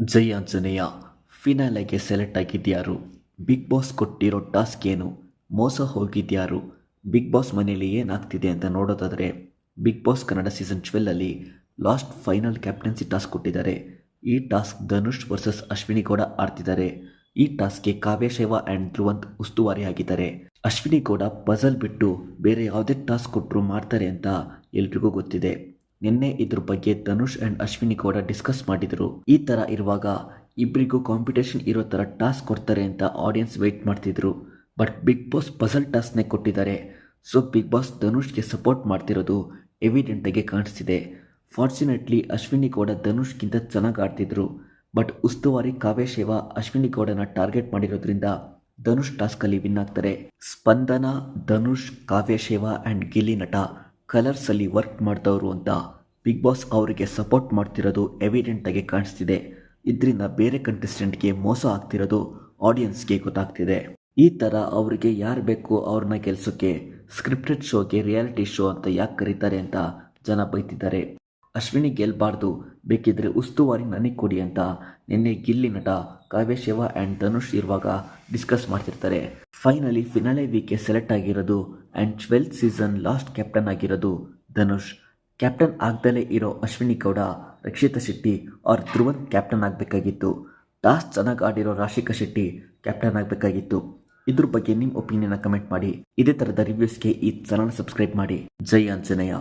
ಜೈ ಆಂಜನೇಯ ಫಿನಾಲೆಗೆ ಸೆಲೆಕ್ಟ್ ಆಗಿದ್ಯಾರು? Bigg Boss ಕೊಟ್ಟಿರೋ ಟಾಸ್ಕ್ ಏನು? ಮೋಸ ಹೋಗಿದ್ಯಾರು? ಬಿಗ್ ಬಾಸ್ ಮನೆಯಲ್ಲಿ ಏನಾಗ್ತಿದೆ ಅಂತ ನೋಡೋದಾದರೆ ಬಿಗ್ ಬಾಸ್ ಕನ್ನಡ ಸೀಸನ್ ಟ್ವೆಲ್ಲಲ್ಲಿ ಲಾಸ್ಟ್ ಫೈನಲ್ ಕ್ಯಾಪ್ಟನ್ಸಿ ಟಾಸ್ಕ್ ಕೊಟ್ಟಿದ್ದಾರೆ. ಈ ಟಾಸ್ಕ್ ಧನುಷ್ ವರ್ಸಸ್ ಅಶ್ವಿನಿ ಗೌಡ ಆಡ್ತಿದ್ದಾರೆ. ಈ ಟಾಸ್ಕ್ಗೆ ಕಾವ್ಯ, ಶೈವ ಆ್ಯಂಡ್ ಧ್ರುವಂತ್ ಉಸ್ತುವಾರಿ ಆಗಿದ್ದಾರೆ. ಅಶ್ವಿನಿ ಗೌಡ ಪಜಲ್ ಬಿಟ್ಟು ಬೇರೆ ಯಾವುದೇ ಟಾಸ್ಕ್ ಕೊಟ್ಟರು ಮಾಡ್ತಾರೆ ಅಂತ ಎಲ್ರಿಗೂ ಗೊತ್ತಿದೆ. ನಿನ್ನೆ ಇದ್ರ ಬಗ್ಗೆ ಧನುಷ್ ಅಂಡ್ ಅಶ್ವಿನಿ ಕೂಡ ಡಿಸ್ಕಸ್ ಮಾಡಿದ್ರು. ಈ ತರ ಇರುವಾಗ ಇಬ್ಬರಿಗೂ ಕಾಂಪಿಟೇಷನ್ ಇರೋ ಥರ ಟಾಸ್ಕ್ ಕೊಡ್ತಾರೆ ಅಂತ ಆಡಿಯನ್ಸ್ ವೆಯ್ಟ್ ಮಾಡ್ತಿದ್ರು. ಬಟ್ ಬಿಗ್ ಬಾಸ್ ಪಜಲ್ ಟಾಸ್ಕ್ನೇ ಕೊಟ್ಟಿದ್ದಾರೆ. ಸೊ ಬಿಗ್ ಬಾಸ್ ಧನುಷ್ಗೆ ಸಪೋರ್ಟ್ ಮಾಡ್ತಿರೋದು ಎವಿಡೆಂಟಾಗಿ ಕಾಣಿಸ್ತಿದೆ. ಫಾರ್ಚುನೇಟ್ಲಿ ಅಶ್ವಿನಿ ಗೌಡ ಧನುಷ್ಗಿಂತ ಚೆನ್ನಾಗಿ ಆಡ್ತಿದ್ರು. ಬಟ್ ಉಸ್ತುವಾರಿ ಕಾವ್ಯ ಶೇವ ಅಶ್ವಿನಿ ಗೌಡನ ಟಾರ್ಗೆಟ್ ಮಾಡಿರೋದ್ರಿಂದ ಧನುಷ್ ಟಾಸ್ಕಲ್ಲಿ ವಿನ್ ಆಗ್ತಾರೆ. ಸ್ಪಂದನ, ಧನುಷ್, ಕಾವ್ಯ ಶೇವ ಆ್ಯಂಡ್ ಗಿಲ್ಲಿ ನಟ ಕಲರ್ಸಲ್ಲಿ ವರ್ಕ್ ಮಾಡ್ತವರು ಅಂತ ಬಿಗ್ ಬಾಸ್ ಅವರಿಗೆ ಸಪೋರ್ಟ್ ಮಾಡ್ತಿರೋದು ಎವಿಡೆಂಟಾಗಿ ಕಾಣಿಸ್ತಿದೆ. ಇದರಿಂದ ಬೇರೆ ಕಂಟೆಸ್ಟೆಂಟ್ಗೆ ಮೋಸ ಆಗ್ತಿರೋದು ಆಡಿಯನ್ಸ್ಗೆ ಗೊತ್ತಾಗ್ತಿದೆ. ಈ ಥರ ಅವರಿಗೆ ಯಾರು ಬೇಕು ಅವ್ರನ್ನ ಕೆಲಸಕ್ಕೆ ಸ್ಕ್ರಿಪ್ಟೆಡ್ ಶೋಗೆ ರಿಯಾಲಿಟಿ ಶೋ ಅಂತ ಯಾಕೆ ಕರೀತಾರೆ ಅಂತ ಜನ ಬೈತಿದ್ದಾರೆ. ಅಶ್ವಿನಿ ಗೆಲ್ಬಾರ್ದು, ಬೇಕಿದ್ರೆ ಉಸ್ತುವಾರಿ ನನಗೆ ಕೊಡಿ ಅಂತ ನಿನ್ನೆ ಗಿಲ್ಲಿ ನಟ ಕಾವ್ಯ, ಶಿವ ಆ್ಯಂಡ್ ಧನುಷ್ ಇರುವಾಗ ಡಿಸ್ಕಸ್ ಮಾಡ್ತಿರ್ತಾರೆ. ಫೈನಲಿ ಫಿನಾಲೆ ವೀಕ್ಗೆ ಸೆಲೆಕ್ಟ್ ಆಗಿರೋದು and twelfth season last captain ಆಗಿರೋದು ಧನುಷ್. ಕ್ಯಾಪ್ಟನ್ ಆಗ್ದಲೇ ಇರೋ ಅಶ್ವಿನಿ ಗೌಡ, ರಕ್ಷಿತಾ ಶೆಟ್ಟಿ ಆರ್ ಧ್ರುವನ್ ಕ್ಯಾಪ್ಟನ್ ಆಗಬೇಕಾಗಿತ್ತು. ಟಾಸ್ ಚೆನ್ನಾಗಿ ಆಡಿರೋ ರಾಶಿಕಾ ಶೆಟ್ಟಿ ಕ್ಯಾಪ್ಟನ್ ಆಗಬೇಕಾಗಿತ್ತು. ಇದ್ರ ಬಗ್ಗೆ ನಿಮ್ಮ ಒಪಿನಿಯನ್ನ ಕಮೆಂಟ್ ಮಾಡಿ. ಇದೇ ಥರದ ರಿವ್ಯೂಸ್ಗೆ ಈ ಚಾನಲ್ ಸಬ್ಸ್ಕ್ರೈಬ್ ಮಾಡಿ. ಜೈ ಆಂಜನೇಯ.